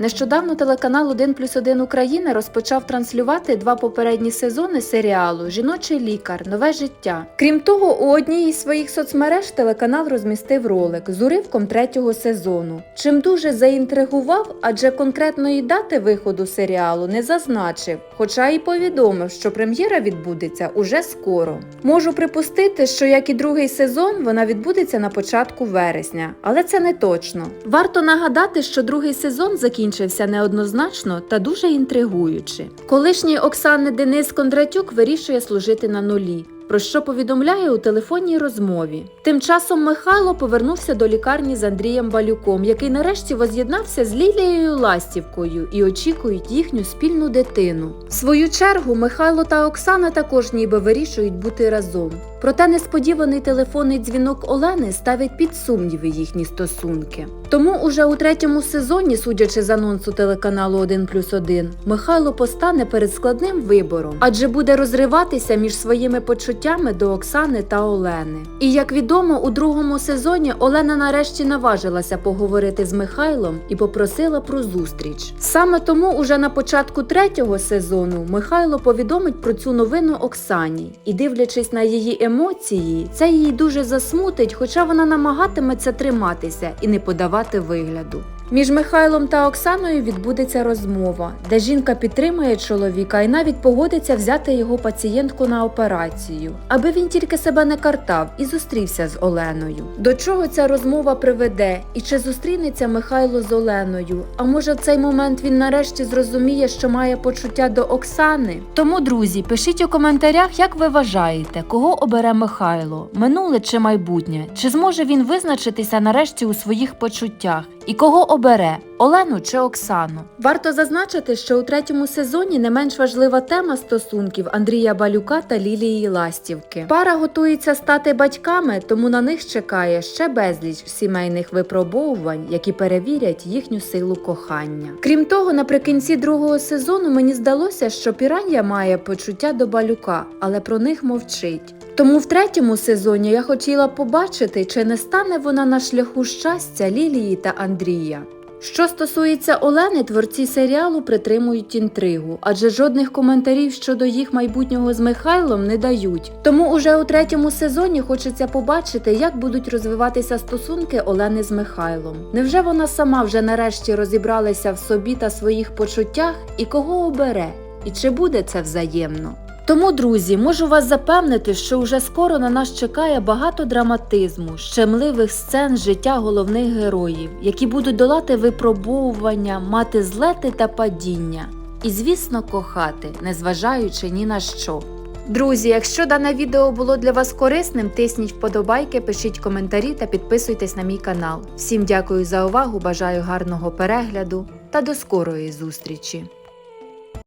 Нещодавно телеканал 1 плюс 1 Україна розпочав транслювати два попередні сезони серіалу Жіночий лікар. Нове життя. Крім того, у одній із своїх соцмереж телеканал розмістив ролик з уривком третього сезону. Чим дуже заінтригував, адже конкретної дати виходу серіалу не зазначив, хоча і повідомив, що прем'єра відбудеться уже скоро. Можу припустити, що як і другий сезон, вона відбудеться на початку вересня, але це не точно. Варто нагадати, що другий сезон закінчився неоднозначно та дуже інтригуючи. Колишній Оксани Денис Кондратюк вирішує служити на нулі. Про що повідомляє у телефонній розмові. Тим часом Михайло повернувся до лікарні з Андрієм Балюком, який нарешті воз'єднався з Лілією Ластівкою і очікують їхню спільну дитину. В свою чергу Михайло та Оксана також ніби вирішують бути разом. Проте несподіваний телефонний дзвінок Олени ставить під сумніви їхні стосунки. Тому уже у третьому сезоні, судячи з анонсу телеканалу 1 плюс 1, Михайло постане перед складним вибором, адже буде розриватися між своїми почуттями до Оксани та Олени. І як відомо, у другому сезоні Олена нарешті наважилася поговорити з Михайлом і попросила про зустріч. Саме тому уже на початку третього сезону Михайло повідомить про цю новину Оксані, і дивлячись на її емоції, це її дуже засмутить, хоча вона намагатиметься триматися і не подавати вигляду. Між Михайлом та Оксаною відбудеться розмова, де жінка підтримує чоловіка і навіть погодиться взяти його пацієнтку на операцію, аби він тільки себе не картав і зустрівся з Оленою. До чого ця розмова приведе, і чи зустрінеться Михайло з Оленою? А може в цей момент він нарешті зрозуміє, що має почуття до Оксани? Тому, друзі, пишіть у коментарях, як ви вважаєте, кого обере Михайло, минуле чи майбутнє? Чи зможе він визначитися нарешті у своїх почуттях? І кого обере Олену чи Оксану? Варто зазначити, що у третьому сезоні не менш важлива тема стосунків Андрія Балюка та Лілії Ластівки. Пара готується стати батьками, тому на них чекає ще безліч сімейних випробовувань, які перевірять їхню силу кохання. Крім того, наприкінці другого сезону мені здалося, що Пірання має почуття до Балюка, але про них мовчить. Тому в третьому сезоні я хотіла побачити, чи не стане вона на шляху щастя Лілії та Андрія. Що стосується Олени, творці серіалу притримують інтригу, адже жодних коментарів щодо їх майбутнього з Михайлом не дають. Тому уже у третьому сезоні хочеться побачити, як будуть розвиватися стосунки Олени з Михайлом. Невже вона сама вже нарешті розібралася в собі та своїх почуттях і кого обере? І чи буде це взаємно? Тому, друзі, можу вас запевнити, що вже скоро на нас чекає багато драматизму, щемливих сцен життя головних героїв, які будуть долати випробовування, мати злети та падіння. І, звісно, кохати, незважаючи ні на що. Друзі, якщо дане відео було для вас корисним, тисніть вподобайки, пишіть коментарі та підписуйтесь на мій канал. Всім дякую за увагу, бажаю гарного перегляду та до скорої зустрічі!